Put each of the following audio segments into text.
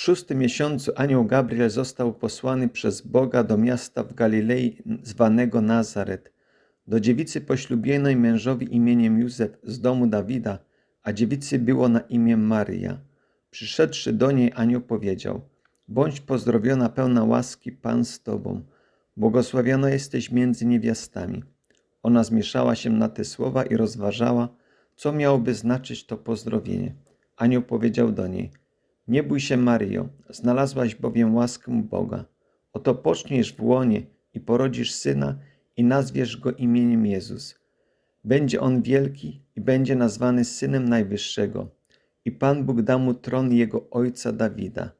szóstym miesiącu anioł Gabriel został posłany przez Boga do miasta w Galilei zwanego Nazaret, do dziewicy poślubionej mężowi imieniem Józef z domu Dawida, a dziewicy było na imię Maryja. Przyszedłszy do niej anioł powiedział, bądź pozdrowiona pełna łaski, Pan z Tobą, błogosławiona jesteś między niewiastami. Ona zmieszała się na te słowa i rozważała, co miałoby znaczyć to pozdrowienie. Anioł powiedział do niej, nie bój się Maryjo, znalazłaś bowiem łaskę Boga. Oto poczniesz w łonie i porodzisz syna i nazwiesz go imieniem Jezus. Będzie on wielki i będzie nazwany Synem Najwyższego. I Pan Bóg da mu tron jego ojca Dawida.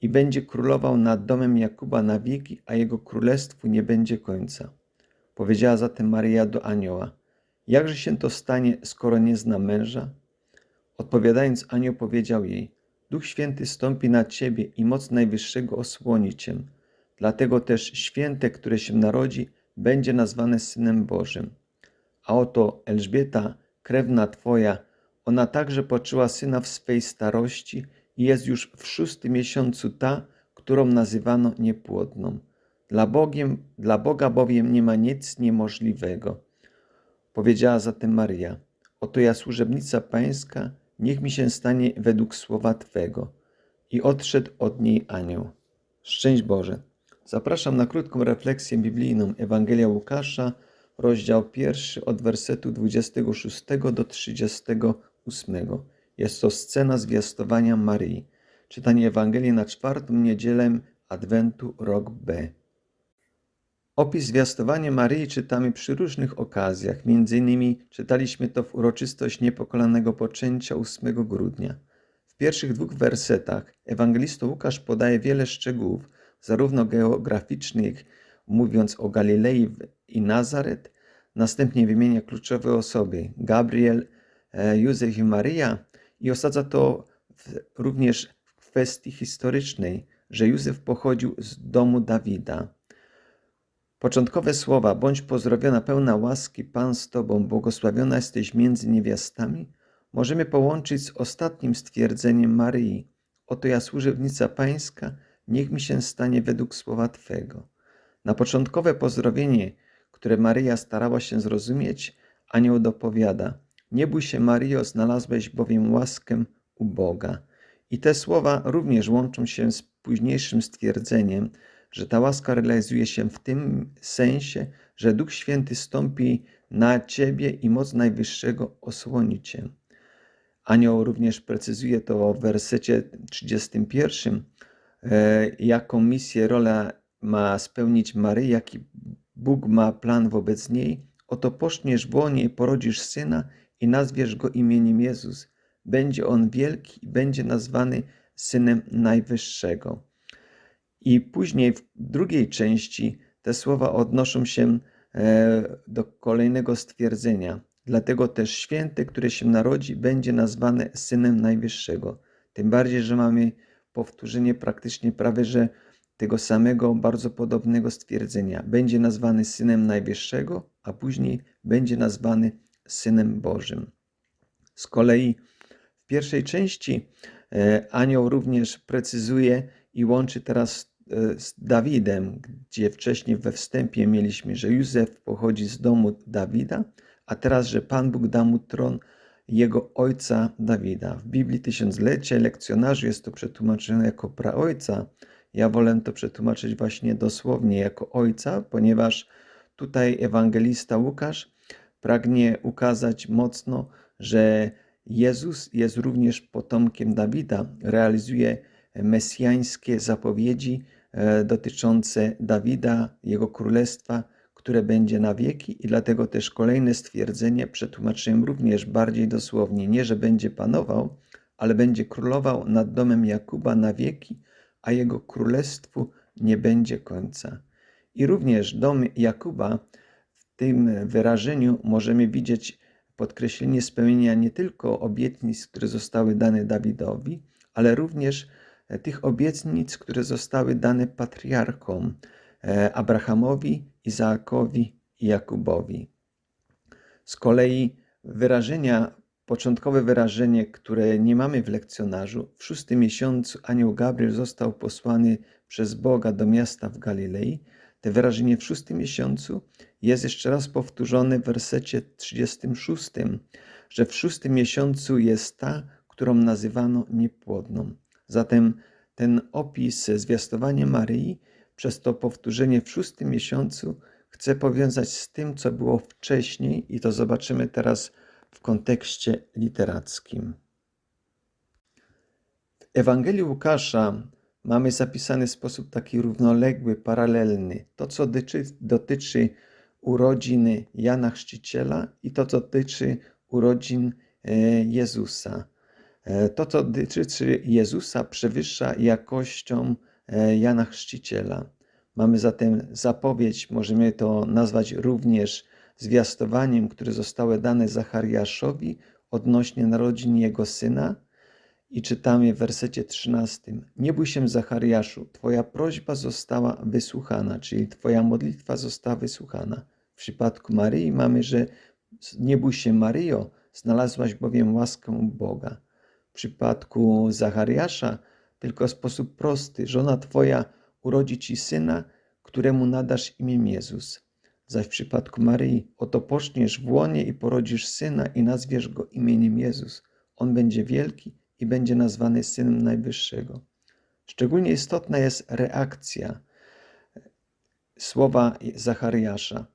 I będzie królował nad domem Jakuba na wieki, a jego królestwu nie będzie końca. Powiedziała zatem Maryja do anioła, jakże się to stanie, skoro nie zna męża? Odpowiadając, anioł powiedział jej, Duch Święty stąpi na ciebie i moc Najwyższego osłoni cię. Dlatego też święte, które się narodzi, będzie nazwane Synem Bożym. A oto Elżbieta, krewna twoja, ona także poczęła syna w swej starości i jest już w szóstym miesiącu ta, którą nazywano niepłodną. Dla, Bogiem, dla Boga bowiem nie ma nic niemożliwego. Powiedziała zatem Maryja, oto ja służebnica pańska, niech mi się stanie według słowa Twego. I odszedł od niej anioł. Szczęść Boże. Zapraszam na krótką refleksję biblijną Ewangelia Łukasza, rozdział pierwszy od wersetu 26 do 38. Jest to scena zwiastowania Maryi. Czytanie Ewangelii na czwartą niedzielę Adwentu, rok B. Opis zwiastowania Maryi czytamy przy różnych okazjach. Między innymi czytaliśmy to w uroczystość niepokalanego poczęcia 8 grudnia. W pierwszych dwóch wersetach ewangelista Łukasz podaje wiele szczegółów, zarówno geograficznych, mówiąc o Galilei i Nazaret, następnie wymienia kluczowe osoby Gabriel, e, Józef i Maryja i osadza to w, również w kwestii historycznej, że Józef pochodził z domu Dawida. Początkowe słowa, bądź pozdrowiona pełna łaski, Pan z Tobą, błogosławiona jesteś między niewiastami, możemy połączyć z ostatnim stwierdzeniem Maryi. Oto ja służebnica Pańska, niech mi się stanie według słowa Twego. Na początkowe pozdrowienie, które Maryja starała się zrozumieć, anioł dopowiada, nie bój się Maryjo, znalazłeś bowiem łaskę u Boga. I te słowa również łączą się z późniejszym stwierdzeniem, że ta łaska realizuje się w tym sensie, że Duch Święty stąpi na ciebie i moc Najwyższego osłoni cię. Anioł również precyzuje to w wersecie 31, e, jaką misję, rolę ma spełnić Maryja, jaki Bóg ma plan wobec niej. Oto poczniesz w łonie i porodzisz syna i nazwiesz go imieniem Jezus. Będzie on wielki i będzie nazwany Synem Najwyższego. I później w drugiej części te słowa odnoszą się e, do kolejnego stwierdzenia. Dlatego też święty, który się narodzi, będzie nazwane synem Najwyższego. Tym bardziej, że mamy powtórzenie praktycznie prawie że tego samego, bardzo podobnego stwierdzenia. Będzie nazwany synem Najwyższego, a później będzie nazwany synem Bożym. Z kolei w pierwszej części e, anioł również precyzuje i łączy teraz E, z Dawidem, gdzie wcześniej we wstępie mieliśmy, że Józef pochodzi z domu Dawida, a teraz, że Pan Bóg da mu tron jego ojca Dawida. W Biblii Tysiąclecie lekcjonarzu jest to przetłumaczone jako praojca. Ja wolę to przetłumaczyć właśnie dosłownie jako ojca, ponieważ tutaj ewangelista Łukasz pragnie ukazać mocno, że Jezus jest również potomkiem Dawida, realizuje mesjańskie zapowiedzi, E, dotyczące Dawida, jego królestwa, które będzie na wieki, i dlatego też kolejne stwierdzenie przetłumaczyłem również bardziej dosłownie: nie, że będzie panował, ale będzie królował nad domem Jakuba na wieki, a jego królestwu nie będzie końca. I również dom Jakuba w tym wyrażeniu możemy widzieć podkreślenie spełnienia nie tylko obietnic, które zostały dane Dawidowi, ale również tych obietnic, które zostały dane patriarchom e, Abrahamowi, Izaakowi i Jakubowi. Z kolei wyrażenia początkowe wyrażenie, które nie mamy w lekcjonarzu. W szóstym miesiącu anioł Gabriel został posłany przez Boga do miasta w Galilei. To wyrażenie w szóstym miesiącu jest jeszcze raz powtórzone w wersecie 36, że w szóstym miesiącu jest ta, którą nazywano niepłodną. Zatem ten opis zwiastowania Maryi przez to powtórzenie w szóstym miesiącu chce powiązać z tym, co było wcześniej, i to zobaczymy teraz w kontekście literackim. W Ewangelii Łukasza mamy zapisany w sposób taki równoległy, paralelny to, co dotyczy, dotyczy Jana Chrzciciela i to, co dotyczy urodzin e, Jezusa. E, to, co dotyczy Jezusa, przewyższa jakością e, Jana Chrzciciela. Mamy zatem zapowiedź, możemy to nazwać również zwiastowaniem, które zostały dane Zachariaszowi odnośnie narodzin jego syna. I czytamy w wersecie 13: Nie bój się, Zachariaszu, Twoja prośba została wysłuchana, czyli Twoja modlitwa została wysłuchana. W przypadku Maryi mamy, że nie bój się, Maryjo, znalazłaś bowiem łaskę Boga. W przypadku Zachariasza tylko w sposób prosty: Żona Twoja urodzi ci syna, któremu nadasz imię Jezus. Zaś w przypadku Maryi, oto poczniesz w łonie i porodzisz syna i nazwiesz go imieniem Jezus. On będzie wielki i będzie nazwany Synem Najwyższego. Szczególnie istotna jest reakcja słowa Zachariasza.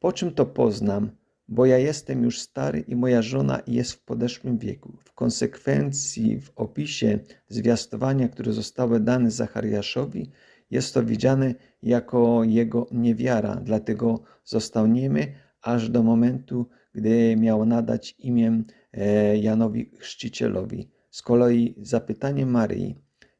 Po czym to poznam, bo ja jestem już stary i moja żona jest w podeszłym wieku. W konsekwencji w opisie zwiastowania, które zostały dane Zachariaszowi, jest to widziane jako jego niewiara, dlatego został niemy aż do momentu, gdy miał nadać imię e, Janowi Chrzcicielowi. Z kolei zapytanie Maryi,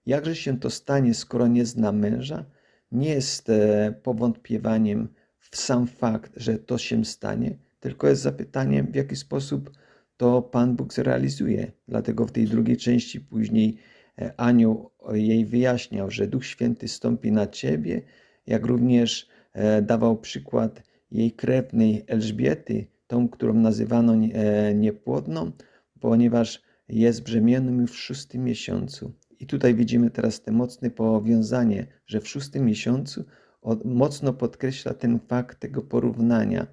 jakże się to stanie, skoro nie zna męża, nie jest e, powątpiewaniem w sam fakt, że to się stanie, tylko jest zapytaniem, w jaki sposób to Pan Bóg zrealizuje. Dlatego w tej drugiej części później E, anioł jej wyjaśniał, że Duch Święty stąpi na ciebie, jak również e, dawał przykład jej krewnej Elżbiety, tą, którą nazywano e, niepłodną, ponieważ jest brzemienną już w szóstym miesiącu. I tutaj widzimy teraz te mocne powiązanie, że w szóstym miesiącu mocno podkreśla ten fakt tego porównania,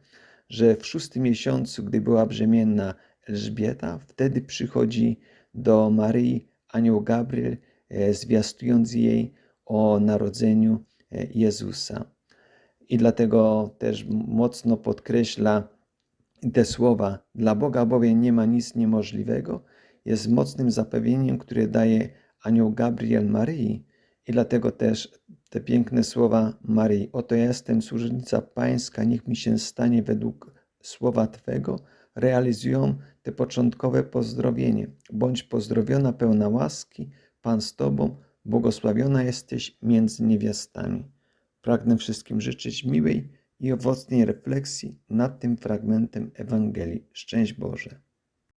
że w szóstym miesiącu, gdy była brzemienna Elżbieta, wtedy przychodzi do Maryi anioł Gabriel, e, zwiastując jej o narodzeniu e, Jezusa. I dlatego też mocno podkreśla te słowa: Dla Boga bowiem nie ma nic niemożliwego, jest mocnym zapewnieniem, które daje anioł Gabriel Maryi. I dlatego też te piękne słowa Maryi: Oto jestem służebnica Pańska, niech mi się stanie według słowa Twego realizują te początkowe pozdrowienie. Bądź pozdrowiona, pełna łaski, Pan z Tobą, błogosławiona jesteś między niewiastami. Pragnę wszystkim życzyć miłej i owocnej refleksji nad tym fragmentem Ewangelii. Szczęść Boże.